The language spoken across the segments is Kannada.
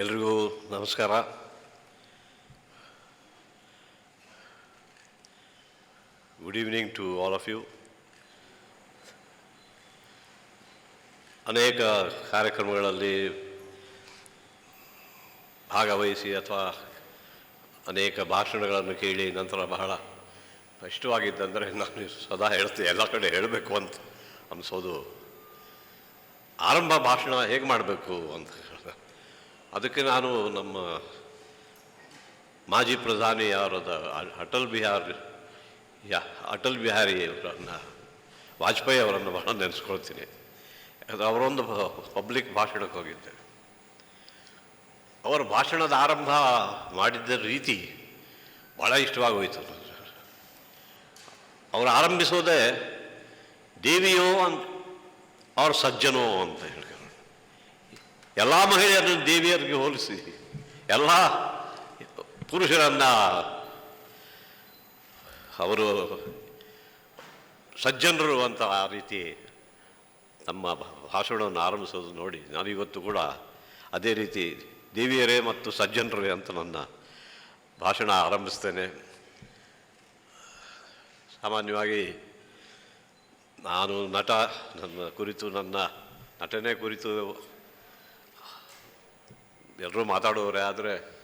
ಎಲ್ರಿಗೂ ನಮಸ್ಕಾರ. Good evening to all of you ಅನೇಕ ಕಾರ್ಯಕ್ರಮಗಳಲ್ಲಿ ಭಾಗವಹಿಸಿ ಅಥವಾ ಅನೇಕ ಭಾಷಣಗಳನ್ನು ಕೇಳಿ ನಂತರ ಬಹಳ ಇಷ್ಟವಾಗಿದ್ದಂದರೆ ನಾನು ಸದಾ ಹೇಳ್ತೀನಿ, ಎಲ್ಲ ಕಡೆ ಹೇಳಬೇಕು ಅಂತ ಅನಿಸೋದು. ಆರಂಭ ಭಾಷಣ ಹೇಗೆ ಮಾಡಬೇಕು ಅಂತ ಅದಕ್ಕೆ ನಾನು ನಮ್ಮ ಮಾಜಿ ಪ್ರಧಾನಿ ಅವರದ ಅಟಲ್ ಬಿಹಾರಿ ಯಾ ಅಟಲ್ ಬಿಹಾರಿ ಅವರನ್ನು, ವಾಜಪೇಯಿ ಅವರನ್ನು ಬಹಳ ನೆನೆಸ್ಕೊಳ್ತೀನಿ. ಅವರೊಂದು ಪಬ್ಲಿಕ್ ಭಾಷಣಕ್ಕೆ ಹೋಗಿದ್ದೆ. ಅವರ ಭಾಷಣದ ಆರಂಭ ಮಾಡಿದ್ದ ರೀತಿ ಭಾಳ ಇಷ್ಟವಾಗೋಯಿತು ಅವರು ಆರಂಭಿಸೋದೇ ದೇವಿಯೋ ಅಂತ, ಅವ್ರ ಸಜ್ಜನೋ ಅಂತ ಹೇಳ್ತಾರೆ ಎಲ್ಲ ಮಹಿಳೆಯರನ್ನು ದೇವಿಯರಿಗೆ ಹೋಲಿಸಿ. ಎಲ್ಲ ಪುರುಷರನ್ನು ಅವರು ಸಜ್ಜನರು ಅಂತ ಆ ರೀತಿ ನಮ್ಮ ಭಾಷಣವನ್ನು ಆರಂಭಿಸೋದು ನೋಡಿ ನಾನು ಇವತ್ತು ಕೂಡ ಅದೇ ರೀತಿ ದೇವಿಯರೇ ಮತ್ತು ಸಜ್ಜನರೇ ಅಂತ ನನ್ನ ಭಾಷಣ ಆರಂಭಿಸ್ತೇನೆ. ಸಾಮಾನ್ಯವಾಗಿ ನಾನು ನಟ, ನನ್ನ ಕುರಿತು ನನ್ನ ನಟನೆ ಕುರಿತು ಎಲ್ಲರೂ ಮಾತಾಡುವವರೇ ಆದರೆ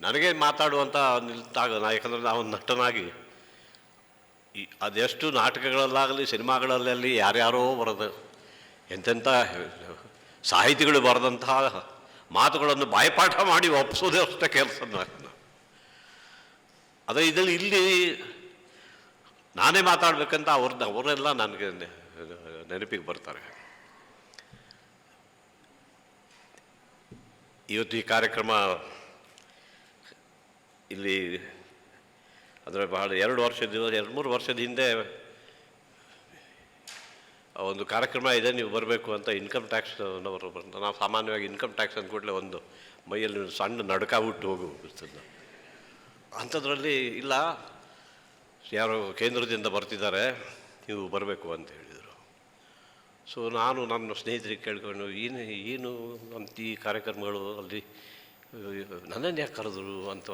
ನನಗೆ ಮಾತಾಡುವಂಥ ನಾ ಯಾಕಂದರೆ ನಾವು ನಟನಾಗಿ. ಈ ಅದೆಷ್ಟು ನಾಟಕಗಳಲ್ಲಾಗಲಿ ಸಿನಿಮಾಗಳಲ್ಲಿ ಯಾರ್ಯಾರೋ ಬರೋದು ಎಂತೆಂಥ ಸಾಹಿತಿಗಳು ಬರೆದಂತಹ ಮಾತುಗಳನ್ನು ಬಾಯ್ಪಾಠ ಮಾಡಿ ಒಪ್ಪಿಸೋದೇ ಅಷ್ಟೇ ಕೆಲಸ ನಾನು ಅದೇ ಇದರಲ್ಲಿ ಇಲ್ಲಿ ನಾನೇ ಮಾತಾಡಬೇಕಂತ ಅವ್ರನ್ನ ಅವರೆಲ್ಲ ನನಗೆ ನೆನಪಿಗೆ ಬರ್ತಾರೆ. ಇವತ್ತು ಈ ಕಾರ್ಯಕ್ರಮ ಇಲ್ಲಿ ಅಂದರೆ ಬಹಳ ಎರಡು ವರ್ಷದ ಎರಡು ಮೂರು ವರ್ಷದ ಹಿಂದೆ ಒಂದು ಕಾರ್ಯಕ್ರಮ ಇದೆ, ನೀವು ಬರಬೇಕು ಅಂತ ಇನ್ಕಮ್ ಟ್ಯಾಕ್ಸ್ನವರು ನಾವು ಸಾಮಾನ್ಯವಾಗಿ ಇನ್ಕಮ್ ಟ್ಯಾಕ್ಸ್ ಅಂದ್ಕೂಡಲೇ ಒಂದು ಮೈಯಲ್ಲಿ ಸಣ್ಣ ನಡುಕ ಬಿಟ್ಟು ಹೋಗು ಅಂಥದ್ರಲ್ಲಿ ಇಲ್ಲ, ಯಾರೋ ಕೇಂದ್ರದಿಂದ ಬರ್ತಿದ್ದಾರೆ, ನೀವು ಬರಬೇಕು ಅಂತ ಹೇಳಿದರು ಸೊ ನಾನು ನನ್ನ ಸ್ನೇಹಿತರಿಗೆ ಕೇಳ್ಕೊಂಡು, ಏನು ಏನು ಅಂತ ಈ ಕಾರ್ಯಕ್ರಮಗಳು ಅಲ್ಲಿ, ನನ್ನನ್ನು ಯಾಕೆ ಕರೆದ್ರು? ಅಂತ.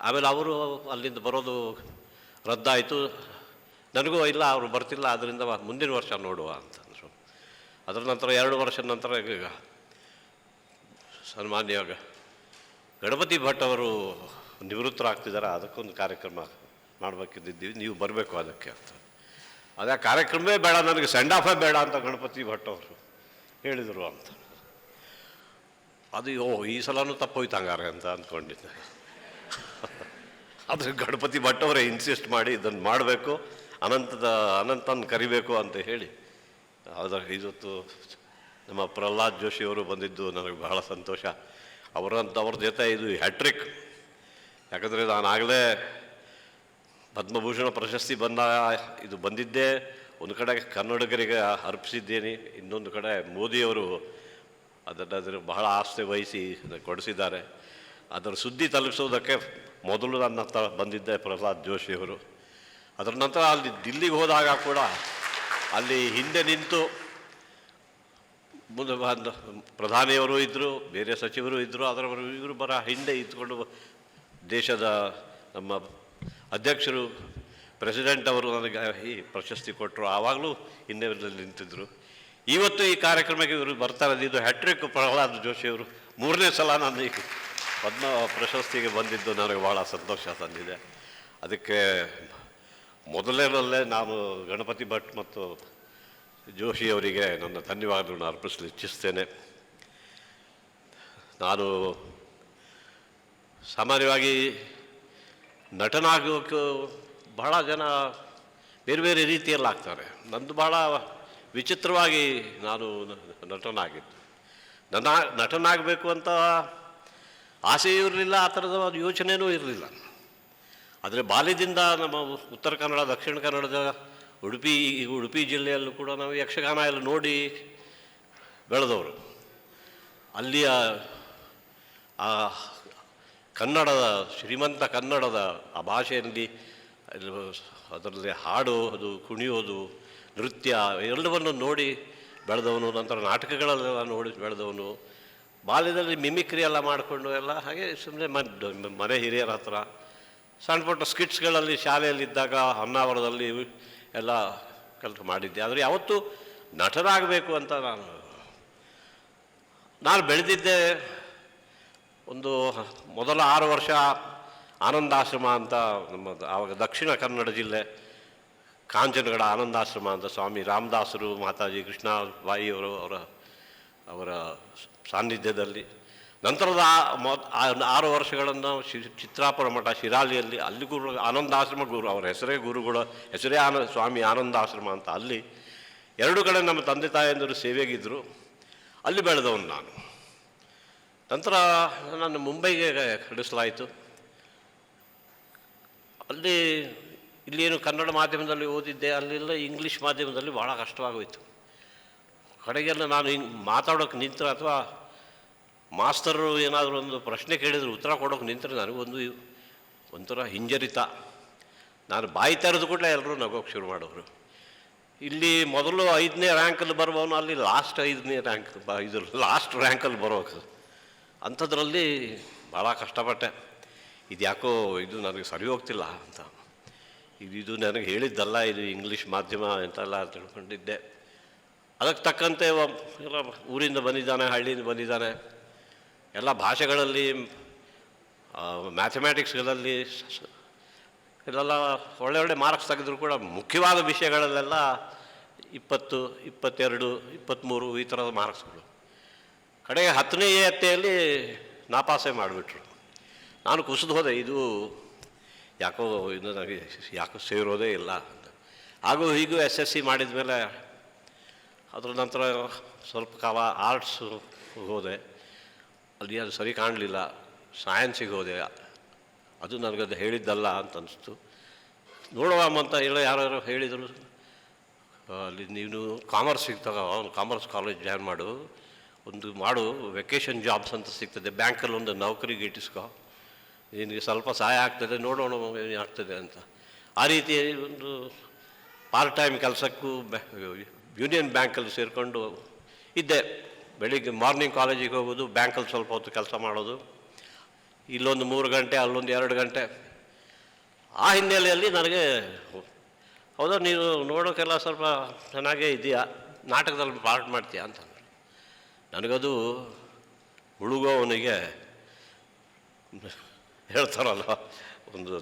ಆಮೇಲೆ ಅವರು ಅಲ್ಲಿಂದ ಬರೋದು ರದ್ದಾಯಿತು. ನನಗೂ ಇಲ್ಲ, ಅವರು ಬರ್ತಿಲ್ಲ ಅದರಿಂದ ಮುಂದಿನ ವರ್ಷ ನೋಡುವ ಅಂತಂದರು ಅದರ. ನಂತರ ಎರಡು ವರ್ಷದ ನಂತರ ಈಗ ಸನ್ಮಾನ್ಯ ಗಣಪತಿ ಭಟ್ ಅವರು ನಿವೃತ್ತರಾಗ್ತಿದ್ದಾರೆ. ಅದಕ್ಕೊಂದು ಕಾರ್ಯಕ್ರಮ ಮಾಡಬೇಕಿದ್ದೀವಿ ನೀವು ಬರಬೇಕು ಅದಕ್ಕೆ ಅಂತ. ಅದೇ ಕಾರ್ಯಕ್ರಮವೇ ಬೇಡ, ನನಗೆ ಸೆಂಡ್ ಆಫೇ ಬೇಡ ಅಂತ ಗಣಪತಿ ಭಟ್ ಅವರು ಹೇಳಿದರು ಅಂತ. ಅದು, ಓ, ಈ ಸಲನೂ ತಪ್ಪೋಯ್ತು ಹಂಗಾರೆ ಅಂತ ಅಂದ್ಕೊಂಡಿದ್ದೆ. ಆದರೆ ಗಣಪತಿ ಭಟ್ ಅವರೇ ಇನ್ಸಿಸ್ಟ್ ಮಾಡಿ ಇದನ್ನು ಮಾಡಬೇಕು, ಅನಂತದ, ಅನಂತನ ಕರಿಬೇಕು ಅಂತ ಹೇಳಿ. ಅದರ ಇವತ್ತು ನಮ್ಮ ಪ್ರಹ್ಲಾದ್ ಜೋಶಿ ಅವರು ಬಂದಿದ್ದು ನನಗೆ ಬಹಳ ಸಂತೋಷ. ಅವರಂತ ಅವ್ರ ಜೊತೆ ಇದು ಹ್ಯಾಟ್ರಿಕ್. ಯಾಕಂದರೆ ನಾನು ಆಗಲೇ ಪದ್ಮಭೂಷಣ ಪ್ರಶಸ್ತಿ ಬಂದ ಇದು ಬಂದಿದ್ದೇ. ಒಂದು ಕಡೆ ಕನ್ನಡಿಗರಿಗೆ ಅರ್ಪಿಸಿದ್ದೇನೆ. ಇನ್ನೊಂದು ಕಡೆ ಮೋದಿಯವರು ಅದನ್ನು ಅದರ ಬಹಳ ಆಸ್ತಿ ವಹಿಸಿ ಕೊಡಿಸಿದ್ದಾರೆ. ಅದರ ಸುದ್ದಿ ತಲುಪಿಸೋದಕ್ಕೆ ಮೊದಲು ನನ್ನ ಹತ್ರ ಬಂದಿದ್ದೆ ಪ್ರಹ್ಲಾದ್ ಜೋಶಿಯವರು ಅದರ ನಂತರ ಅಲ್ಲಿ ದಿಲ್ಲಿಗೆ ಹೋದಾಗ ಕೂಡ ಅಲ್ಲಿ ಹಿಂದೆ ನಿಂತು ಮುಂದೆ ಪ್ರಧಾನಿಯವರು ಇದ್ದರು ಬೇರೆ ಸಚಿವರು ಇದ್ದರು ಅದರ ಇವರು ಬರ ಹಿಂದೆ ಇದ್ದುಕೊಂಡು ದೇಶದ ನಮ್ಮ ಅಧ್ಯಕ್ಷರು ಪ್ರೆಸಿಡೆಂಟ್ ಅವರು ನನಗೆ ಈ ಪ್ರಶಸ್ತಿ ಕೊಟ್ಟರು. ಆವಾಗಲೂ ಹಿಂದೆ ನಿಂತಿದ್ದರು ಇವತ್ತು ಈ ಕಾರ್ಯಕ್ರಮಕ್ಕೆ ಇವರು ಬರ್ತಾರೆ. ಇದು ಹ್ಯಾಟ್ರಿಕ್ ಪ್ರಹ್ಲಾದ್ ಜೋಶಿಯವರು ಮೂರನೇ ಸಲ ನಾನು ಈ ಪದ್ಮ ಪ್ರಶಸ್ತಿಗೆ ಬಂದಿದ್ದು. ನನಗೆ ಭಾಳ ಸಂತೋಷ ತಂದಿದೆ. ಅದಕ್ಕೆ ಮೊದಲನೇನಲ್ಲೇ ನಾನು ಗಣಪತಿ ಭಟ್ ಮತ್ತು ಜೋಶಿಯವರಿಗೆ ನನ್ನ ಧನ್ಯವಾದಗಳನ್ನು ಅರ್ಪಿಸಲು ಇಚ್ಛಿಸ್ತೇನೆ. ನಾನು ಸಾಮಾನ್ಯವಾಗಿ ನಟನಾಗೋಕ್ಕೆ ಬಹಳ ಜನ ಬೇರೆ ಬೇರೆ ರೀತಿಯಲ್ಲಿ ಆಗ್ತಾರೆ ನಂದು ಭಾಳ ವಿಚಿತ್ರವಾಗಿ ನಾನು ನಟನಾಗಿದ್ದು. ನನ್ನ ನಟನಾಗಬೇಕು ಅಂತ ಆಸೆಯೂ ಇರಲಿಲ್ಲ, ಆ ಥರದ ಒಂದು ಯೋಚನೆಯೂ ಇರಲಿಲ್ಲ. ಆದರೆ ಬಾಲ್ಯದಿಂದ ನಮ್ಮ ಉತ್ತರ ಕನ್ನಡ, ದಕ್ಷಿಣ ಕನ್ನಡದ ಉಡುಪಿ ಉಡುಪಿ ಜಿಲ್ಲೆಯಲ್ಲೂ ಕೂಡ ನಾವು ಯಕ್ಷಗಾನ ಎಲ್ಲ ನೋಡಿ ಬೆಳೆದವರು. ಅಲ್ಲಿಯ ಆ ಕನ್ನಡದ, ಶ್ರೀಮಂತ ಕನ್ನಡದ ಆ ಭಾಷೆಯಲ್ಲಿ ಅದರಲ್ಲಿ ಹಾಡೋದು, ಕುಣಿಯೋದು, ನೃತ್ಯ ಎಲ್ಲವನ್ನು ನೋಡಿ ಬೆಳೆದವನು, ನಂತರ ನಾಟಕಗಳಲ್ಲೆಲ್ಲ ನೋಡಿ ಬೆಳೆದವನು, ಬಾಲ್ಯದಲ್ಲಿ ಮಿಮಿಕ್ರಿ ಎಲ್ಲ ಮಾಡಿಕೊಂಡು ಎಲ್ಲ ಹಾಗೆ ಸುಮ್ಮನೆ ಮನೆ ಹಿರಿಯರ ಹತ್ರ ಸಣ್ಣ ಪುಟ್ಟ ಸ್ಕಿಟ್ಸ್ಗಳಲ್ಲಿ ಶಾಲೆಯಲ್ಲಿದ್ದಾಗ ಹೊನ್ನಾವರದಲ್ಲಿ ಎಲ್ಲ ಕೆಲಸ ಮಾಡಿದ್ದೆ. ಆದರೆ ಯಾವತ್ತೂ ನಟರಾಗಬೇಕು ಅಂತ ನಾನು ನಾನು ಬೆಳೆದಿದ್ದೆ ಒಂದು ಮೊದಲ ಆರು ವರ್ಷ ಆನಂದಾಶ್ರಮ ಅಂತ ನಮ್ಮ ಆವಾಗ ದಕ್ಷಿಣ ಕನ್ನಡ ಜಿಲ್ಲೆ ಕಾಂಚನಗಡ ಆನಂದಾಶ್ರಮ ಅಂತ ಸ್ವಾಮಿ ರಾಮದಾಸರು, ಮಾತಾಜಿ ಕೃಷ್ಣಬಾಯಿಯವರು ಅವರ ಅವರ ಸಾನ್ನಿಧ್ಯದಲ್ಲಿ. ನಂತರದ ಆರು ವರ್ಷಗಳನ್ನು ಶಿ- ಚಿತ್ರಾಪುರ ಮಠ ಶಿರಾಲಿಯಲ್ಲಿ ಅಲ್ಲಿ ಗುರು, ಆನಂದಾಶ್ರಮ ಗುರು, ಅವರ ಹೆಸರೇ ಗುರುಗಳ, ಹೆಸರೇ ಆನ, ಸ್ವಾಮಿ ಆನಂದಾಶ್ರಮ ಅಂತ ಅಲ್ಲಿ ಎರಡು ಕಡೆ ನಮ್ಮ ತಂದೆ ತಾಯಂದಿರು ಸೇವೆಗಿದ್ದರು ಅಲ್ಲಿ ಬೆಳೆದವನು ನಾನು. ನಂತರ ನಾನು ಮುಂಬೈಗೆ ಕಳಿಸಲಾಯಿತು ಅಲ್ಲಿ ಇಲ್ಲೇನು ಕನ್ನಡ ಮಾಧ್ಯಮದಲ್ಲಿ ಓದಿದ್ದೆ, ಅಲ್ಲಿಲ್ಲ ಇಂಗ್ಲೀಷ್ ಮಾಧ್ಯಮದಲ್ಲಿ ಭಾಳ ಕಷ್ಟವಾಗೋಯಿತು. ಕಡೆಗೆಲ್ಲ ನಾನು ಹಿಂಗೆ ಮಾತಾಡೋಕೆ ನಿಂತರೆ ಅಥವಾ ಮಾಸ್ತರು ಏನಾದರೂ ಒಂದು ಪ್ರಶ್ನೆ ಕೇಳಿದರೆ ಉತ್ತರ ಕೊಡೋಕೆ ನಿಂತರೆ ನನಗೊಂದು ಒಂಥರ ಹಿಂಜರಿತ. ನಾನು ಬಾಯಿ ತೆರೆದು ಕೂಡಲೇ ಎಲ್ಲರೂ ನಗೋಕೆ ಶುರು ಮಾಡೋರು. ಇಲ್ಲಿ ಮೊದಲು ಐದನೇ ರ್ಯಾಂಕಲ್ಲಿ ಬರುವವನು ಅಲ್ಲಿ ಲಾಸ್ಟ್ ಐದನೇ ರ್ಯಾಂಕ್ ಇದು ಲಾಸ್ಟ್ ರ್ಯಾಂಕಲ್ಲಿ ಬರೋಕೆ ಅಂಥದ್ರಲ್ಲಿ ಭಾಳ ಕಷ್ಟಪಟ್ಟೆ. ಇದು ಯಾಕೋ ಇದು ನನಗೆ ಸರಿ ಹೋಗ್ತಿಲ್ಲ ಅಂತ. ಇದು ಇದು ನನಗೆ ಹೇಳಿದ್ದಲ್ಲ, ಇದು ಇಂಗ್ಲೀಷ್ ಮಾಧ್ಯಮ ಅಂತೆಲ್ಲ ತಿಳ್ಕೊಂಡಿದ್ದೆ. ಅದಕ್ಕೆ ತಕ್ಕಂತೆ ಊರಿಂದ ಬಂದಿದ್ದಾನೆ, ಹಳ್ಳಿಯಿಂದ ಬಂದಿದ್ದಾನೆ. ಎಲ್ಲ ಭಾಷೆಗಳಲ್ಲಿ ಮ್ಯಾಥಮೆಟಿಕ್ಸ್ಗಳಲ್ಲಿ ಇದೆಲ್ಲ ಒಳ್ಳೆ ಒಳ್ಳೆ ಮಾರ್ಕ್ಸ್ ತೆಗೆದ್ರು ಕೂಡ ಮುಖ್ಯವಾದ ವಿಷಯಗಳಲ್ಲೆಲ್ಲ ಇಪ್ಪತ್ತು, ಇಪ್ಪತ್ತೆರಡು, ಇಪ್ಪತ್ತ್ಮೂರು ಈ ಥರದ ಮಾರ್ಕ್ಸ್ಗಳು ಕಡೆಗೆ ಹತ್ತನೇ ಎತ್ತೆಯಲ್ಲಿ ನಾಪಾಸೆ ಮಾಡಿಬಿಟ್ರು. ನಾನು ಕುಸಿದು ಹೋದೆ, ಇದು ಯಾಕೋ ಇದು ನನಗೆ ಯಾಕೋ ಸೇರೋದೇ ಇಲ್ಲ ಅಂತ. ಹಾಗೂ ಹೀಗೂ ಎಸ್ ಎಸ್ ಸಿ ಮಾಡಿದ ಮೇಲೆ ಅದರ ನಂತರ ಸ್ವಲ್ಪ ಕಾಲ ಆರ್ಟ್ಸ್ ಹೋದೆ. ಅಲ್ಲಿ ಅದು ಸರಿ ಕಾಣಲಿಲ್ಲ, ಸೈನ್ಸಿಗೆ ಹೋದೆ. ಅದು ನನಗದು ಹೇಳಿದ್ದಲ್ಲ ಅಂತ ಅನಿಸ್ತು. ನೋಡುವ ಅಂತ ಎಲ್ಲ ಯಾರು ಹೇಳಿದರು, ಅಲ್ಲಿ ನೀನು ಕಾಮರ್ಸಿಗೆ ತಗೋ, ಅವನು ಕಾಮರ್ಸ್ ಕಾಲೇಜ್ ಜಾಯ್ನ್ ಮಾಡು. ಒಂದು ಮಾಡು ವೆಕೇಷನ್ ಜಾಬ್ಸ್ ಅಂತ ಸಿಗ್ತದೆ. ಬ್ಯಾಂಕಲ್ಲಿ ಒಂದು ನೌಕರಿ ಇಟ್ಟಿಸ್ಕೊ. ನಿನಗೆ ಸ್ವಲ್ಪ ಸಹಾಯ ಆಗ್ತದೆ, ನೋಡೋಣ ಆಗ್ತದೆ ಅಂತ. ಆ ರೀತಿ ಒಂದು ಪಾರ್ಟ್ ಟೈಮ್ ಕೆಲಸಕ್ಕೂ ಯೂನಿಯನ್ ಬ್ಯಾಂಕಲ್ಲಿ ಸೇರಿಕೊಂಡು ಇದ್ದೆ. ಬೆಳಿಗ್ಗೆ ಮಾರ್ನಿಂಗ್ ಕಾಲೇಜಿಗೆ ಹೋಗೋದು ಬ್ಯಾಂಕಲ್ಲಿ ಸ್ವಲ್ಪ ಹೊತ್ತು ಕೆಲಸ ಮಾಡೋದು. ಇಲ್ಲೊಂದು ಮೂರು ಗಂಟೆ, ಅಲ್ಲೊಂದು ಎರಡು ಗಂಟೆ. ಆ ಹಿನ್ನೆಲೆಯಲ್ಲಿ ನನಗೆ, ಹೌದಾ, ನೀನು ನೋಡೋಕ್ಕೆಲ್ಲ ಸ್ವಲ್ಪ ಚೆನ್ನಾಗೇ ಇದೆಯಾ? ನಾಟಕದಲ್ಲಿ ಪಾರ್ಟ್ ಮಾಡ್ತೀಯಾ ಅಂತ. ನನಗದು ಉಳುಗೋವನಿಗೆ ಹೇಳ್ತಾರಲ್ಲ, ಒಂದು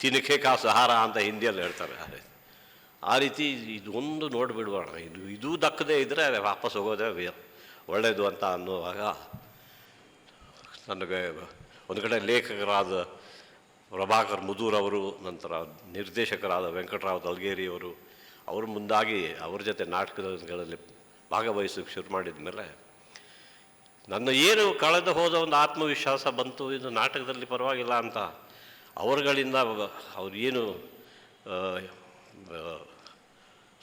ತಿನ್ನಕ್ಕೆ ಕಾಸು ಆಹಾರ ಅಂತ ಹಿಂದಿಯಲ್ಲಿ ಹೇಳ್ತಾರೆ ಆ ರೀತಿ. ಇದೊಂದು ನೋಡಿಬಿಡುವಣ ಇದು ಇದು ದಕ್ಕದೇ ಇದ್ದರೆ ವಾಪಸ್ ಹೋಗೋದೇ ಒಳ್ಳೆಯದು ಅಂತ ಅನ್ನುವಾಗ ನನಗೆ ಒಂದು ಕಡೆ ಲೇಖಕರಾದ ಪ್ರಭಾಕರ್ ಮುದೂರ್ ಅವರು, ನಂತರ ನಿರ್ದೇಶಕರಾದ ವೆಂಕಟರಾವ್ ದಲ್ಗೇರಿಯವರು ಅವರು ಮುಂದಾಗಿ ಅವ್ರ ಜೊತೆ ನಾಟಕಗಳಲ್ಲಿ ಭಾಗವಹಿಸೋಕ್ಕೆ ಶುರು ಮಾಡಿದ ಮೇಲೆ ನನ್ನ ಏನು ಕಳೆದು ಹೋದ ಒಂದು ಆತ್ಮವಿಶ್ವಾಸ ಬಂತು, ಇದು ನಾಟಕದಲ್ಲಿ ಪರವಾಗಿಲ್ಲ ಅಂತ ಅವರುಗಳಿಂದ ಅವ್ರು ಏನು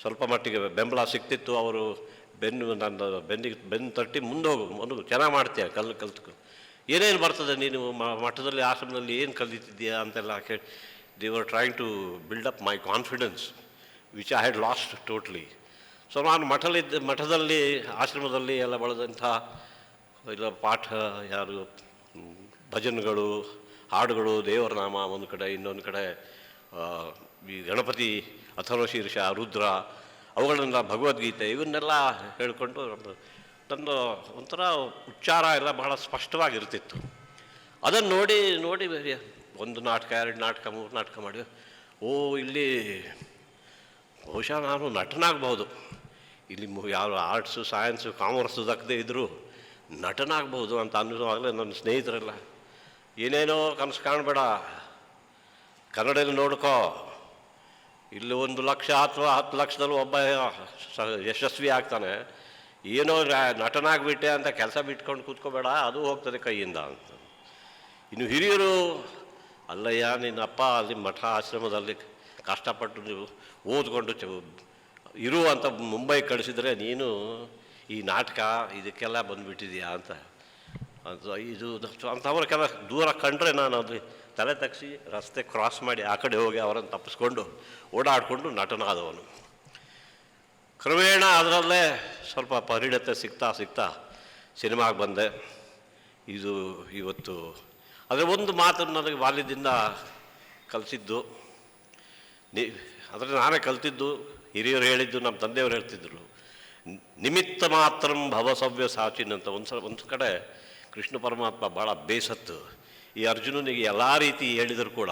ಸ್ವಲ್ಪ ಮಟ್ಟಿಗೆ ಬೆಂಬಲ ಸಿಕ್ತಿತ್ತು, ಅವರು ಬೆನ್ನು, ನನ್ನ ಬೆನ್ನಿಗೆ, ಬೆನ್ನು ತಟ್ಟಿ ಮುಂದೆ ಹೋಗು, ಒಂದು ಚೆನ್ನಾಗಿ ಮಾಡ್ತೀಯ, ಕಲ್ಲು ಕಲ್ತ್ಕೊ ಏನೇನು ಬರ್ತದೆ ನೀನು ಮಠದಲ್ಲಿ, ಆಶ್ರಮದಲ್ಲಿ ಏನು ಕಲಿತಿದ್ದೀಯಾ ಅಂತೆಲ್ಲ ಕೇಳಿ they were trying to build up my confidence which I had lost totally so ನಾನು ಮಠಲಿದ್ದ, ಮಠದಲ್ಲಿ, ಆಶ್ರಮದಲ್ಲಿ ಎಲ್ಲ ಬಳದಂಥ ಇಲ್ಲ, ಪಾಠ ಯಾರು, ಭಜನೆಗಳು, ಹಾಡುಗಳು, ದೇವರ ನಾಮ ಒಂದು ಕಡೆ, ಇನ್ನೊಂದು ಕಡೆ ಈ ಗಣಪತಿ ಅಥರ್ವ ಶೀರ್ಷ ರುದ್ರ, ಅವುಗಳನ್ನೆಲ್ಲ ಭಗವದ್ಗೀತೆ, ಇವನ್ನೆಲ್ಲ ಹೇಳಿಕೊಂಡು ನನ್ನ ಒಂಥರ ಉಚ್ಚಾರ ಎಲ್ಲ ಬಹಳ ಸ್ಪಷ್ಟವಾಗಿರ್ತಿತ್ತು. ಅದನ್ನು ನೋಡಿ ನೋಡಿ ಒಂದು ನಾಟಕ, ಎರಡು ನಾಟಕ, ಮೂರು ನಾಟಕ ಮಾಡಿ ಓ, ಇಲ್ಲಿ ಬಹುಶಃ ನಾನು ನಟನಾಗಬಹುದು. ಇಲ್ಲಿ ಯಾರು ಆರ್ಟ್ಸು ಸೈನ್ಸು ಕಾಮರ್ಸು ದಕ್ಕದೇ ಇದ್ದರೂ ನಟನಾಗಬಹುದು ಅಂತ ಅನ್ನಿಸುವಾಗಲೇ ನನ್ನ ಸ್ನೇಹಿತರೆಲ್ಲ, ಏನೇನೋ ಕನಸು ಕಾಣಬೇಡ, ಕನ್ನಡದಲ್ಲಿ ನೋಡ್ಕೋ, ಇಲ್ಲಿ ಒಂದು ಲಕ್ಷ ಅಥವಾ ಹತ್ತು ಲಕ್ಷದಲ್ಲಿ ಒಬ್ಬ ಯಶಸ್ವಿ ಆಗ್ತಾನೆ, ಏನೋ ನಟನಾಗ್ಬಿಟ್ಟೆ ಅಂತ ಕೆಲಸ ಬಿಟ್ಕೊಂಡು ಕೂತ್ಕೋಬೇಡ, ಅದು ಹೋಗ್ತದೆ ಕೈಯಿಂದ ಅಂತ. ಇನ್ನು ಹಿರಿಯರು, ಅಲ್ಲಯ್ಯ, ನಿನ್ನ ಅಪ್ಪ ಅಲ್ಲಿ ಮಠ ಆಶ್ರಮದಲ್ಲಿ ಕಷ್ಟಪಟ್ಟು ನೀವು ಓದ್ಕೊಂಡು ಚ, ಇರು ಅಂತ ಮುಂಬೈ ಕಳಿಸಿದರೆ ನೀನು ಈ ನಾಟಕ ಇದಕ್ಕೆಲ್ಲ ಬಂದುಬಿಟ್ಟಿದೆಯಾ ಅಂತ. ಅಂತ ಇದು ಅಂಥವ್ರಿಗೆಲ್ಲ ದೂರ ಕಂಡ್ರೆ ನಾನು ಅಲ್ಲಿ ತಲೆ ತಗ್ಸಿ ರಸ್ತೆ ಕ್ರಾಸ್ ಮಾಡಿ ಆ ಕಡೆ ಹೋಗಿ ಅವರನ್ನು ತಪ್ಪಿಸ್ಕೊಂಡು ಓಡಾಡಿಕೊಂಡು ನಟನಾದವನು. ಕ್ರಮೇಣ ಅದರಲ್ಲೇ ಸ್ವಲ್ಪ ಪರಿಣತೆ ಸಿಗ್ತಾ ಸಿಗ್ತಾ ಸಿನಿಮಾಗೆ ಬಂದೆ. ಇದು ಇವತ್ತು ಅದರ ಒಂದು ಮಾತು ನನಗೆ ಬಾಲ್ಯದಿಂದ ಕಲಿಸಿದ್ದು. ನೀ, ಆದರೆ ನಾನೇ ಕಲ್ತಿದ್ದು ಹಿರಿಯರು ಹೇಳಿದ್ದು ನಮ್ಮ ತಂದೆಯವರು ಹೇಳ್ತಿದ್ದರು ನಿ- ನಿಮಿತ್ತ ಮಾತ್ರ ಭವಸವ್ಯ ಸಾಚಿನ್ ಅಂತ ಒಂದು ಸಲ ಒಂದು ಕಡೆ ಕೃಷ್ಣ ಪರಮಾತ್ಮ ಭಾಳ ಬೇಸತ್ತು. ಈ ಅರ್ಜುನನಿಗೆ ಎಲ್ಲ ರೀತಿ ಹೇಳಿದರೂ ಕೂಡ.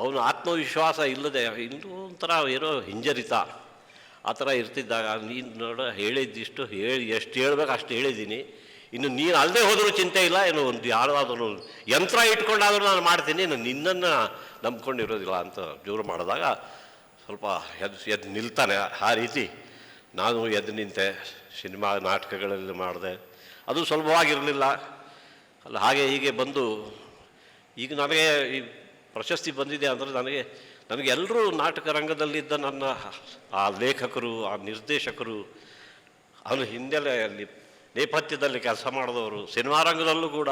ಅವನು ಆತ್ಮವಿಶ್ವಾಸ ಇಲ್ಲದೆ ಇನ್ನೂ ಒಂಥರ ಏನೋ ಹಿಂಜರಿತ. ಆ ಥರ ಇರ್ತಿದ್ದಾಗ ನೀನು ನೋಡ, ಹೇಳಿದ್ದಿಷ್ಟು ಹೇಳಿ, ಎಷ್ಟು ಹೇಳ್ಬೇಕು ಅಷ್ಟು ಹೇಳಿದ್ದೀನಿ. ಇನ್ನು ನೀನು ಅಲ್ಲದೆ ಹೋದರೂ ಚಿಂತೆ ಇಲ್ಲ, ಏನು ಒಂದು ಯಾರಾದರೂ ಯಂತ್ರ ಇಟ್ಕೊಂಡಾದರೂ ನಾನು ಮಾಡ್ತೀನಿ, ಇನ್ನು ನಿನ್ನನ್ನು ನಂಬ್ಕೊಂಡಿರೋದಿಲ್ಲ ಅಂತ ಜೋರು ಮಾಡಿದಾಗ ಸ್ವಲ್ಪ ಎದ್ದು ಎದ್ದು ನಿಲ್ತಾನೆ ಆ ರೀತಿ. ನಾನು ಎದ್ದು ನಿಂತೆ ಸಿನಿಮಾ ನಾಟಕಗಳಲ್ಲಿ ಮಾಡಿದೆ. ಅದು ಸುಲಭವಾಗಿರಲಿಲ್ಲ. ಅಲ್ಲ, ಹಾಗೆ ಹೀಗೆ ಬಂದು ಈಗ ನನಗೆ ಈ ಪ್ರಶಸ್ತಿ ಬಂದಿದೆ ಅಂದರೆ ನನಗೆ ನನಗೆ ಎಲ್ಲರೂ ನಾಟಕ ರಂಗದಲ್ಲಿದ್ದ ನನ್ನ ಆ ಲೇಖಕರು, ಆ ನಿರ್ದೇಶಕರು ಅವನು ಹಿನ್ನೆಲೆಯಲ್ಲಿ ನೇಪಥ್ಯದಲ್ಲಿ ಕೆಲಸ ಮಾಡಿದವರು. ಸಿನಿಮಾ ರಂಗದಲ್ಲೂ ಕೂಡ.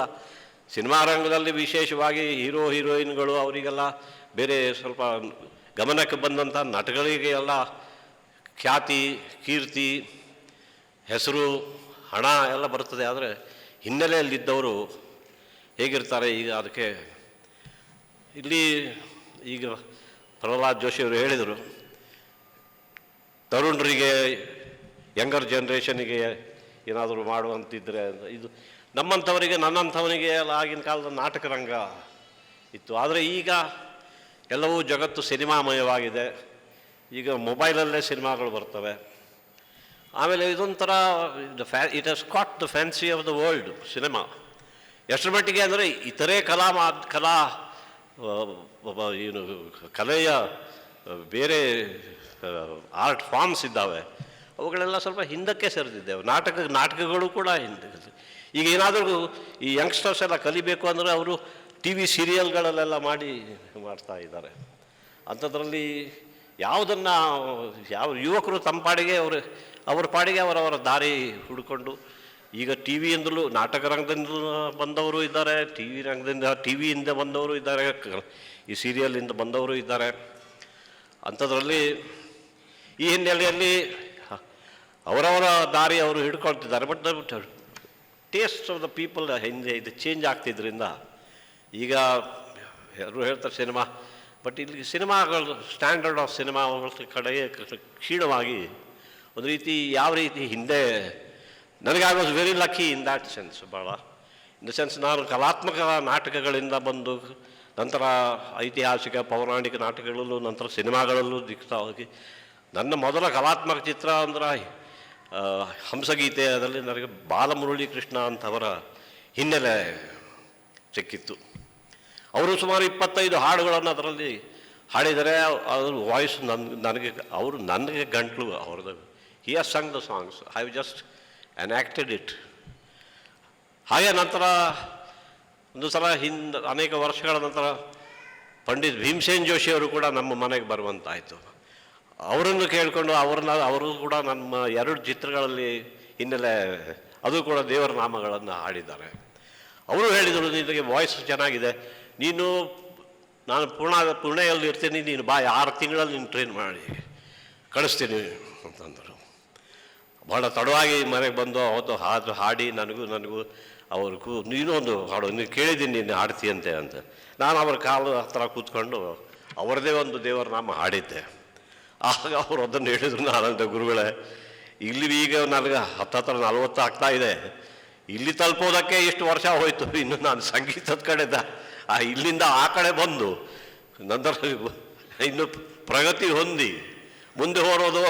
ಸಿನಿಮಾ ರಂಗದಲ್ಲಿ ವಿಶೇಷವಾಗಿ ಹೀರೋ, ಹೀರೋಯಿನ್ಗಳು ಅವರಿಗೆಲ್ಲ ಬೇರೆ ಸ್ವಲ್ಪ ಗಮನಕ್ಕೆ ಬಂದಂಥ ನಟಗಳಿಗೆ ಎಲ್ಲ ಖ್ಯಾತಿ, ಕೀರ್ತಿ, ಹೆಸರು, ಹಣ ಎಲ್ಲ ಬರ್ತದೆ. ಆದರೆ ಹಿನ್ನೆಲೆಯಲ್ಲಿದ್ದವರು ಹೇಗಿರ್ತಾರೆ? ಈಗ ಅದಕ್ಕೆ ಇಲ್ಲಿ ಈಗ ಪ್ರಹ್ಲಾದ್ ಜೋಶಿ ಅವರು ಹೇಳಿದರು, ತರುಣರಿಗೆ, ಯಂಗರ್ ಜನ್ರೇಷನಿಗೆ ಏನಾದರೂ ಮಾಡುವಂತಿದ್ದರೆ ಇದು ನಮ್ಮಂಥವರಿಗೆ, ನನ್ನಂಥವನಿಗೆ ಎಲ್ಲ ಆಗಿನ ಕಾಲದ ನಾಟಕ ರಂಗ ಇತ್ತು. ಆದರೆ ಈಗ ಎಲ್ಲವೂ ಜಗತ್ತು ಸಿನಿಮಾಮಯವಾಗಿದೆ. ಈಗ ಮೊಬೈಲಲ್ಲೇ ಸಿನಿಮಾಗಳು ಬರ್ತವೆ. ಆಮೇಲೆ ಇದೊಂಥರ ಫ್ಯಾ it has caught the fancy of the world cinema. ಎಷ್ಟರ ಮಟ್ಟಿಗೆ ಅಂದರೆ ಇತರೆ ಕಲಾ ಮಾ, ಕಲಾ ಏನು, ಕಲೆಯ ಬೇರೆ ಆರ್ಟ್ ಫಾರ್ಮ್ಸ್ ಇದ್ದಾವೆ. ಅವುಗಳೆಲ್ಲ ಸ್ವಲ್ಪ ಹಿಂದಕ್ಕೆ ಸರಿದಿದ್ದೇವೆ. ನಾಟಕ, ನಾಟಕಗಳು ಕೂಡ ಹಿಂದೆ. ಈಗ ಏನಾದರೂ ಈ ಯಂಗ್ಸ್ಟರ್ಸ್ ಎಲ್ಲ ಕಲಿಬೇಕು ಅಂದರೆ ಅವರು ಟಿ ವಿ ಸೀರಿಯಲ್ಗಳಲ್ಲೆಲ್ಲ ಮಾಡಿ ಮಾಡ್ತಾ ಇದ್ದಾರೆ. ಅಂಥದ್ರಲ್ಲಿ ಯಾವುದನ್ನು ಯಾವ ಯುವಕರು ತಮ್ಮ ಪಾಡಿಗೆ ಅವರು, ಅವ್ರ ಪಾಡಿಗೆ ಅವರವರ ದಾರಿ ಹುಡ್ಕೊಂಡು, ಈಗ ಟಿ ವಿಯಿಂದಲೂ ನಾಟಕ ರಂಗದಿಂದ ಬಂದವರು ಇದ್ದಾರೆ ಟಿ ವಿ ರಂಗದಿಂದ ಟಿ ವಿಯಿಂದ ಬಂದವರು ಇದ್ದಾರೆ, ಈ ಸೀರಿಯಲಿಂದ ಬಂದವರು ಇದ್ದಾರೆ. ಅಂಥದ್ರಲ್ಲಿ ಈ ಹಿನ್ನೆಲೆಯಲ್ಲಿ ಅವರವರ ದಾರಿ ಅವರು ಹಿಡ್ಕೊಳ್ತಿದ್ದಾರೆ, but taste of the people ಹಿಂದೆ ಇದು ಚೇಂಜ್ ಆಗ್ತಿದ್ರಿಂದ ಈಗ ಎಲ್ಲರೂ ಹೇಳ್ತಾರೆ ಸಿನಿಮಾ ಬಟ್ ಇಲ್ಲಿ ಸಿನಿಮಾಗಳು ಸ್ಟ್ಯಾಂಡರ್ಡ್ ಆಫ್ ಸಿನಿಮಾಗಳ ಕಡೆಗೆ ಕ್ಷೀಣವಾಗಿ ಒಂದು ರೀತಿ ಯಾವ ರೀತಿ ಹಿಂದೆ, ನನಗೆ I was very lucky in that sense ಭಾಳ ಇನ್ ದ ಸೆನ್ಸ್ ನಾನು ಕಲಾತ್ಮಕ ನಾಟಕಗಳಿಂದ ಬಂದು ನಂತರ ಐತಿಹಾಸಿಕ, ಪೌರಾಣಿಕ ನಾಟಕಗಳಲ್ಲೂ, ನಂತರ ಸಿನಿಮಾಗಳಲ್ಲೂ ದಿಕ್ತಾ ಹೋಗಿ, ನನ್ನ ಮೊದಲ ಕಲಾತ್ಮಕ ಚಿತ್ರ ಅಂದ್ರೆ ಹಂಸಗೀತೆ, ಅದರಲ್ಲಿ ನನಗೆ ಬಾಲಮುರಳಿ ಕೃಷ್ಣ ಅಂತವರ ಹಿನ್ನೆಲೆ ಸಿಕ್ಕಿತ್ತು. ಅವರು ಸುಮಾರು ಇಪ್ಪತ್ತೈದು ಹಾಡುಗಳನ್ನು ಅದರಲ್ಲಿ ಹಾಡಿದರೆ ಅದ್ರ ವಾಯ್ಸ್ ನನ್, ನನಗೆ, ಅವರು ನನಗೆ ಗಂಟ್ಲು ಅವ್ರದ್ದು. He has sung the songs I just acted it ಹಾಗೆ ನಂತರ ಒಂದು ಸಲ ಹಿಂದೆ, ಅನೇಕ ವರ್ಷಗಳ ನಂತರ ಪಂಡಿತ್ ಭೀಮಸೇನ್ ಜೋಶಿಯವರು ಕೂಡ ನಮ್ಮ ಮನೆಗೆ ಬರುವಂತಾಯಿತು. ಅವರನ್ನು ಕೇಳಿಕೊಂಡು ಅವ್ರನ್ನ, ಅವರು ಕೂಡ ನಮ್ಮ ಎರಡು ಚಿತ್ರಗಳಲ್ಲಿ ಹಿನ್ನೆಲೆ ಅದು ಕೂಡ ದೇವರ ನಾಮಗಳನ್ನು ಹಾಡಿದ್ದಾರೆ. ಅವರು ಹೇಳಿದರು ನಿನಗೆ ವಾಯ್ಸ್ ಚೆನ್ನಾಗಿದೆ. ನೀನು, ನಾನು ಪೂರ್ಣ ಪುಣೆಯಲ್ಲಿ ಇರ್ತೀನಿ, ನೀನು ಬಾ ಆರು ತಿಂಗಳಲ್ಲಿ ನೀನು ಟ್ರೈನ್ ಮಾಡಿ ಕಳಿಸ್ತೀನಿ ಅಂತಂದರು. ಭಾಳ ತಡವಾಗಿ ಮನೆಗೆ ಬಂದು ಅವತ್ತು ಹಾಡು ಹಾಡಿ ನನಗೂ ನನಗೂ, ಅವ್ರಿಗೂ ನೀನು ಒಂದು ಹಾಡು, ನೀನು ಕೇಳಿದ್ದೀನಿ ನೀನು ಹಾಡ್ತೀಯಂತೆ ಅಂತ ನಾನು ಅವ್ರ ಕಾಲು ಹತ್ರ ಕೂತ್ಕೊಂಡು ಅವರದೇ ಒಂದು ದೇವರ ನಾಮ ಹಾಡಿದ್ದೆ. ಆಗ ಅವರು ಅದನ್ನು ಹೇಳಿದ್ರು, ನಾನಂತ ಗುರುಗಳೇ ಇಲ್ಲಿ ಈಗ ನನಗೆ ಹತ್ತತ್ರ ನಲ್ವತ್ತು ಆಗ್ತಾ ಇದೆ. ಇಲ್ಲಿ ತಲುಪೋದಕ್ಕೆ ಇಷ್ಟು ವರ್ಷ ಹೋಯಿತು, ಇನ್ನು ನಾನು ಸಂಗೀತದ ಕಡೆದ ಆ ಇಲ್ಲಿಂದ ಆ ಕಡೆ ಬಂದು, ನಂತರ ಇನ್ನು ಪ್ರಗತಿ ಹೊಂದಿ, ಮುಂದೆ ಹೋರೋದು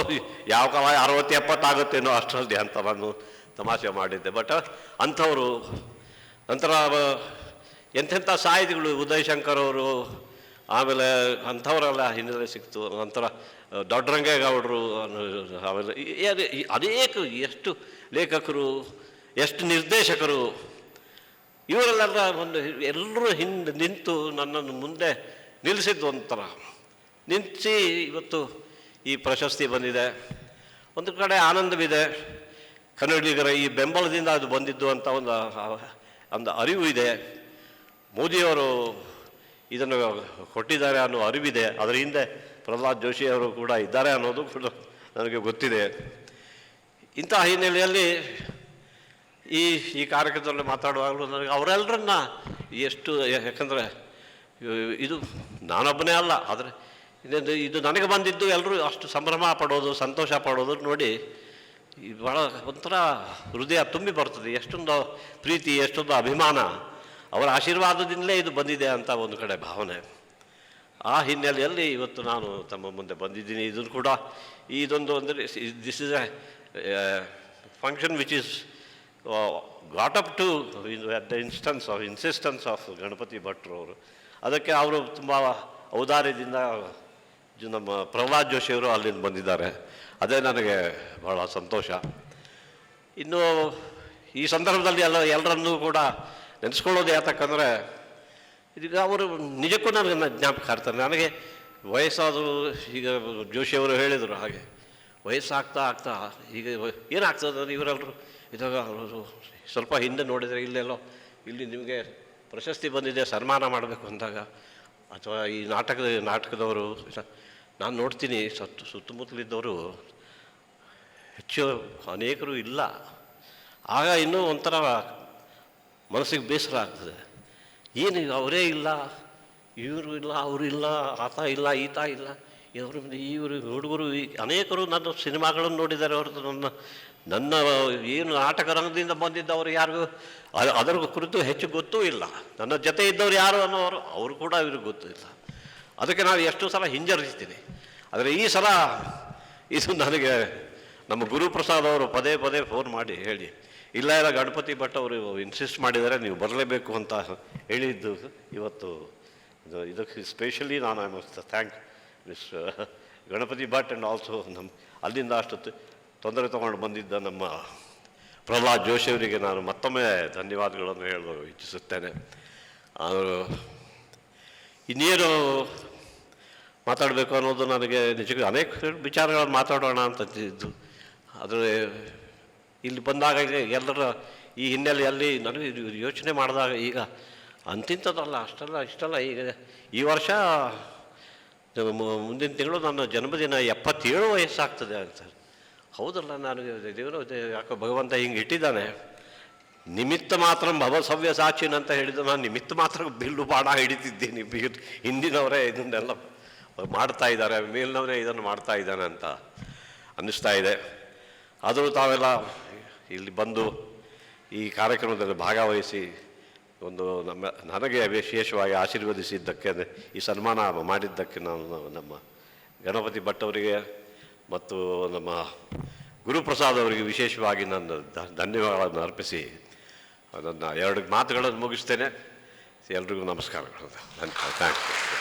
ಯಾವ ಕಾಲ ಅರವತ್ತು ಎಪ್ಪತ್ತಾಗುತ್ತೇನೋ ಅಷ್ಟರಲ್ಲಿ ಅಂತ ನಾನು ತಮಾಷೆ ಮಾಡಿದ್ದೆ. ಬಟ್ ಅಂಥವರು, ನಂತರ ಎಂಥೆಂಥ ಸಾಹಿತಿಗಳು, ಉದಯ್ ಶಂಕರ್ ಅವರು, ಆಮೇಲೆ ಅಂಥವರೆಲ್ಲ ಹಿನ್ನೆಲೆ ಸಿಕ್ತು. ನಂತರ ದೊಡ್ಡರಂಗೇಗೌಡರು, ಆಮೇಲೆ ಅನೇಕ, ಎಷ್ಟು ಲೇಖಕರು, ಎಷ್ಟು ನಿರ್ದೇಶಕರು ಇವರೆಲ್ಲ ಒಂದು ಎಲ್ಲರೂ ಹಿಂದೆ ನಿಂತು ನನ್ನನ್ನು ಮುಂದೆ ನಿಲ್ಲಿಸಿದ್ದು ಒಂಥರ. ನಿಲ್ಲಿಸಿ ಇವತ್ತು ಈ ಪ್ರಶಸ್ತಿ ಬಂದಿದೆ. ಒಂದು ಕಡೆ ಆನಂದವಿದೆ. ಕನ್ನಡಿಗರ ಈ ಬೆಂಬಲದಿಂದ ಅದು ಬಂದಿದ್ದು ಅಂತ ಒಂದು ಒಂದು ಅರಿವು ಇದೆ. ಮೋದಿಯವರು ಇದನ್ನು ಕೊಟ್ಟಿದ್ದಾರೆ ಅನ್ನೋ ಅರಿವಿದೆ. ಅದರ ಹಿಂದೆ ಪ್ರಹ್ಲಾದ್ ಜೋಶಿ ಅವರು ಕೂಡ ಇದ್ದಾರೆ ಅನ್ನೋದು ಕೂಡ ನನಗೆ ಗೊತ್ತಿದೆ. ಇಂತಹ ಹಿನ್ನೆಲೆಯಲ್ಲಿ ಈ ಈ ಕಾರ್ಯಕ್ರಮದಲ್ಲಿ ಮಾತಾಡುವಾಗಲೂ ನನಗೆ ಅವರೆಲ್ಲರನ್ನ ಎಷ್ಟು, ಯಾಕಂದರೆ ಇದು ನಾನೊಬ್ಬನೇ ಅಲ್ಲ, ಆದರೆ ಇದೊಂದು ಇದು ನನಗೆ ಬಂದಿದ್ದು ಎಲ್ಲರೂ ಅಷ್ಟು ಸಂಭ್ರಮ ಪಡೋದು, ಸಂತೋಷ ಪಡೋದು ನೋಡಿ ಭಾಳ ಒಂಥರ ಹೃದಯ ತುಂಬಿ ಬರ್ತದೆ. ಎಷ್ಟೊಂದು ಪ್ರೀತಿ, ಎಷ್ಟೊಂದು ಅಭಿಮಾನ, ಅವರ ಆಶೀರ್ವಾದದಿಂದಲೇ ಇದು ಬಂದಿದೆ ಅಂತ ಒಂದು ಕಡೆ ಭಾವನೆ. ಆ ಹಿನ್ನೆಲೆಯಲ್ಲಿ ಇವತ್ತು ನಾನು ತಮ್ಮ ಮುಂದೆ ಬಂದಿದ್ದೀನಿ. ಇದನ್ನು ಕೂಡ, ಇದೊಂದು ಅಂದರೆ this is a function which is got up to the instance of insistence of Ganapati ಭಟ್ರು ಅವರು ಅದಕ್ಕೆ ಅವರು ತುಂಬ ಔದಾರ್ಯದಿಂದ ನಮ್ಮ ಪ್ರಹ್ಲಾದ್ ಜೋಶಿಯವರು ಅಲ್ಲಿಂದ ಬಂದಿದ್ದಾರೆ. ಅದೇ ನನಗೆ ಬಹಳ ಸಂತೋಷ. ಇನ್ನು ಈ ಸಂದರ್ಭದಲ್ಲಿ ಎಲ್ಲ ಎಲ್ಲರನ್ನೂ ಕೂಡ ನೆನೆಸ್ಕೊಳ್ಳೋದು ಯಾತಕ್ಕಂದರೆ ಇದೀಗ ಅವರು ನಿಜಕ್ಕೂ ನನಗೆ ಜ್ಞಾಪಕ ಆಗ್ತಾರೆ ನನಗೆ ವಯಸ್ಸಾದರು ಈಗ ಜೋಶಿಯವರು ಹೇಳಿದರು ಹಾಗೆ, ವಯಸ್ಸಾಗ್ತಾ ಆಗ್ತಾ ಈಗ ಏನಾಗ್ತದೆ ಇವರೆಲ್ಲರೂ ಇದಾಗ ಸ್ವಲ್ಪ ಹಿಂದೆ ನೋಡಿದರೆ ಇಲ್ಲೆಲ್ಲೋ, ಇಲ್ಲಿ ನಿಮಗೆ ಪ್ರಶಸ್ತಿ ಬಂದಿದೆ, ಸನ್ಮಾನ ಮಾಡಬೇಕು ಅಂದಾಗ, ಅಥವಾ ಈ ನಾಟಕದ, ನಾಟಕದವರು, ನಾನು ನೋಡ್ತೀನಿ ಸತ್ತು ಸುತ್ತಮುತ್ತಲಿದ್ದವರು ಹೆಚ್ಚು ಅನೇಕರು ಇಲ್ಲ. ಆಗ ಇನ್ನೂ ಒಂಥರ ಮನಸ್ಸಿಗೆ ಬೇಸರ ಆಗ್ತದೆ. ಏನು ಅವರೇ ಇಲ್ಲ, ಇವರು ಇಲ್ಲ, ಅವರು ಇಲ್ಲ, ಆತ ಇಲ್ಲ, ಈತ ಇಲ್ಲ. ಇವರು ಇವರು ಹುಡುಗರು ಅನೇಕರು ನನ್ನ ಸಿನಿಮಾಗಳನ್ನು ನೋಡಿದ್ದಾರೆ ಹೊರತು ನನ್ನ ನನ್ನ ಏನು ನಾಟಕ ರಂಗದಿಂದ ಬಂದಿದ್ದವರು ಯಾರಿಗೂ ಅದು ಅದರ ಕುರಿತು ಹೆಚ್ಚು ಗೊತ್ತೂ ಇಲ್ಲ. ನನ್ನ ಜೊತೆ ಇದ್ದವ್ರು ಯಾರು ಅನ್ನೋರು, ಅವರು ಕೂಡ ಇವ್ರಿಗೆ ಗೊತ್ತೂ ಇಲ್ಲ. ಅದಕ್ಕೆ ನಾನು ಎಷ್ಟು ಸಲ ಹಿಂಜರಿಸ್ತೀನಿ ಆದರೆ ಈ ಸಲ ಇದು ನನಗೆ ನಮ್ಮ ಗುರುಪ್ರಸಾದ್ ಅವರು ಪದೇ ಪದೇ ಫೋನ್ ಮಾಡಿ ಹೇಳಿ, ಇಲ್ಲ ಇಲ್ಲ, ಗಣಪತಿ ಭಟ್ ಅವರು ಇನ್ಸಿಸ್ಟ್ ಮಾಡಿದರೆ ನೀವು ಬರಲೇಬೇಕು ಅಂತ ಹೇಳಿದ್ದು ಇವತ್ತು ಇದು- ಇದಕ್ಕೆ ಸ್ಪೆಷಲಿ ನಾನು I thank miss Ganapati Bhat and also ನಮ್ಮ ಅಲ್ಲಿಂದ ಅಷ್ಟು ತ- ತೊಂದರೆ ತೊಗೊಂಡು ಬಂದಿದ್ದ ನಮ್ಮ ಪ್ರಹ್ಲಾದ್ ಜೋಶಿ ಅವರಿಗೆ ನಾನು ಮತ್ತೊಮ್ಮೆ ಧನ್ಯವಾದಗಳನ್ನು ಹೇಳಲು ಇಚ್ಛಿಸುತ್ತೇನೆ. ಅವರು ಇನ್ನೇನು ಮಾತಾಡಬೇಕು ಅನ್ನೋದು ನನಗೆ ನಿಜಕ್ಕೂ ಅನೇಕ ವಿಚಾರಗಳನ್ನು ಮಾತಾಡೋಣ ಅಂತ ಇದ್ದು ಆದರೆ ಇಲ್ಲಿ ಬಂದಾಗ ಎಲ್ಲರ ಈ ಹಿನ್ನೆಲೆಯಲ್ಲಿ ನನಗೆ ಯೋಚನೆ ಮಾಡಿದಾಗ ಈಗ ಅಂತಿಂಥದ್ದಲ್ಲ, ಅಷ್ಟಲ್ಲ, ಇಷ್ಟಲ್ಲ ಈಗ ಈ ವರ್ಷ ಮುಂದಿನ ತಿಂಗಳು ನನ್ನ ಜನ್ಮದಿನ ಎಪ್ಪತ್ತೇಳು ವಯಸ್ಸಾಗ್ತದೆ ಅಂತ. ಹೌದಲ್ಲ ನಾನು, ದೇವರು ಯಾಕೋ ಭಗವಂತ ಹಿಂಗೆ ಇಟ್ಟಿದ್ದಾನೆ. ನಿಮಿತ್ತ ಮಾತ್ರ ಭವಸವ್ಯ ಸಾಚಿನ್ ಅಂತ ಹೇಳಿದ್ದು ನಾನು, ನಿಮಿತ್ತ ಮಾತ್ರ ಬಿಲ್ಲು ಬಾಣ ಹಿಡಿತಿದ್ದೀನಿ ಹಿಂದಿನವರೇ ಇದನ್ನೆಲ್ಲ ಮಾಡ್ತಾ ಇದ್ದಾರೆ, ಮೇಲಿನವರೇ ಇದನ್ನು ಮಾಡ್ತಾ ಇದ್ದಾನೆ ಅಂತ ಅನ್ನಿಸ್ತಾ ಇದೆ. ಆದರೂ ತಾವೆಲ್ಲ ಇಲ್ಲಿ ಬಂದು ಈ ಕಾರ್ಯಕ್ರಮದಲ್ಲಿ ಭಾಗವಹಿಸಿ ಒಂದು ನಮ್ಮ, ನನಗೆ ವಿಶೇಷವಾಗಿ ಆಶೀರ್ವದಿಸಿದ್ದಕ್ಕೆ, ಈ ಸನ್ಮಾನ ಮಾಡಿದ್ದಕ್ಕೆ ನಾನು ನಮ್ಮ ಗಣಪತಿ ಭಟ್ ಅವರಿಗೆ ಮತ್ತು ನಮ್ಮ ಗುರುಪ್ರಸಾದ್ ಅವರಿಗೆ ವಿಶೇಷವಾಗಿ ನನ್ನ ಧನ್ಯವಾದಗಳನ್ನು ಅರ್ಪಿಸಿ ನನ್ನ ಎರಡು ಮಾತುಗಳನ್ನು ಮುಗಿಸ್ತೇನೆ. ಎಲ್ರಿಗೂ ನಮಸ್ಕಾರಗಳು. Thank you.